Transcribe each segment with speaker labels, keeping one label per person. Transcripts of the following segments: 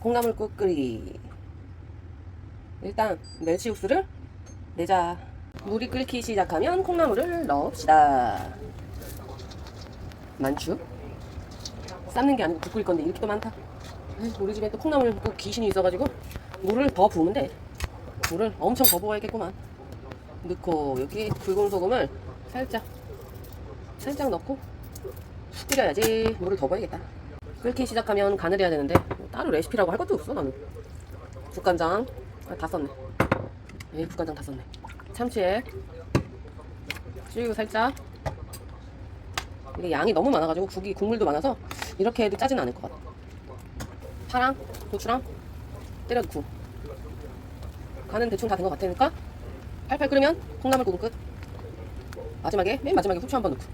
Speaker 1: 콩나물국 끓이기. 일단 멸치육수를 내자. 물이 끓기 시작하면 콩나물을 넣읍시다. 많죠? 삶는 게 아니고 국 끓일 건데 이렇게 또 많다. 우리 집에 또 콩나물 국 귀신이 있어가지고 물을 더 부으면 돼. 물을 엄청 더 부어야겠구만. 넣고 여기 굵은 소금을 살짝 살짝 넣고 푹 끓여야지 물을 더 부어야겠다. 끓기 시작하면 간을 해야 되는데 따로 레시피라고 할 것도 없어 나는. 국간장 아, 다 썼네. 에이 국간장 다 썼네. 참치액 쭉 살짝 이게 양이 너무 많아가지고 국이 국물도 많아서 이렇게 해도 짜진 않을 것 같아. 파랑 고추랑 때려 넣고 간은 대충 다 된 것 같으니까 팔팔 끓으면 콩나물 국은 끝. 마지막에 맨 마지막에 후추 한 번 넣고.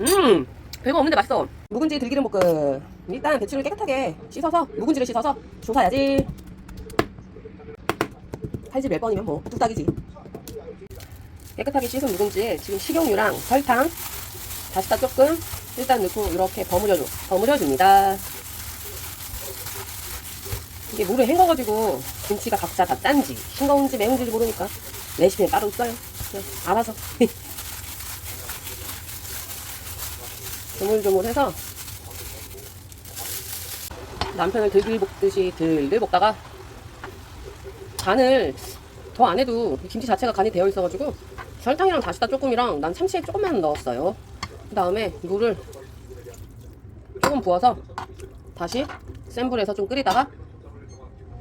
Speaker 1: 음 별거 없는데 맛있어. 묵은지 들기름 볶음. 일단 배추를 깨끗하게 씻어서 묵은지를 씻어서 조사야지. 팔질 몇 번이면 뭐 뚝딱이지. 깨끗하게 씻은 묵은지에 지금 식용유랑 설탕, 다시다 조금 일단 넣고 이렇게 버무려줘. 버무려줍니다. 이게 물을 헹궈가지고 김치가 각자 다 짠지 싱거운지 매운지 모르니까 레시피는 따로. 그냥 알아서 조물조물해서 남편을 들들 볶듯이 들들 볶다가 간을 더 안 해도 이 김치 자체가 간이 되어 있어가지고 설탕이랑 다시다 조금이랑 난 참치액 조금만 넣었어요. 그 다음에 물을 조금 부어서 다시 센 불에서 좀 끓이다가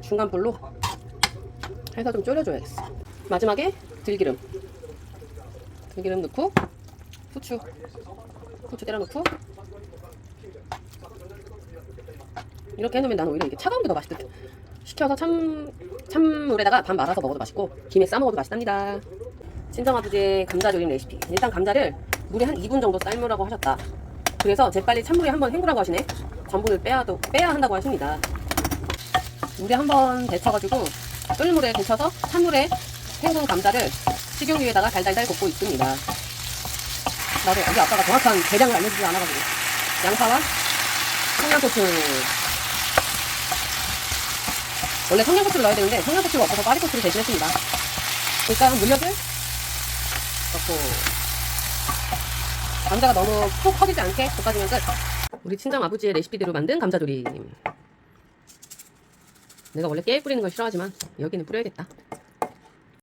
Speaker 1: 중간 불로 해서 좀 졸여줘야겠어. 마지막에 들기름. 들기름 넣고 후추. 후추 때려 넣고 이렇게 해놓으면 나는 오히려 이게 차가운 게 더 맛있듯. 식혀서 참 찬물에다가 반 말아서 먹어도 맛있고 김에 싸 먹어도 맛있답니다. 친정 아버지의 감자 조림 레시피. 일단 감자를 물에 한 2분 정도 삶으라고 하셨다. 그래서 재빨리 찬물에 한번 헹구라고 하시네. 전분을 빼야도 빼야 한다고 하십니다. 물에 한번 데쳐가지고 끓물에 데쳐서 찬물에 헹군 감자를 식용유에다가 달달달 볶고 있습니다. 나도 우리 아빠가 정확한 계량을 알려주지 않아가지고 양파와 청양고추 원래 청양고추를 넣어야 되는데 청양고추가 없어서 파리고추를 대신했습니다. 일단 물엿을 넣고 감자가 너무 푹 퍼지지 않게 볶아주면 끝. 우리 친정 아버지의 레시피대로 만든 감자조림. 내가 원래 깨 뿌리는 걸 싫어하지만 여기는 뿌려야겠다.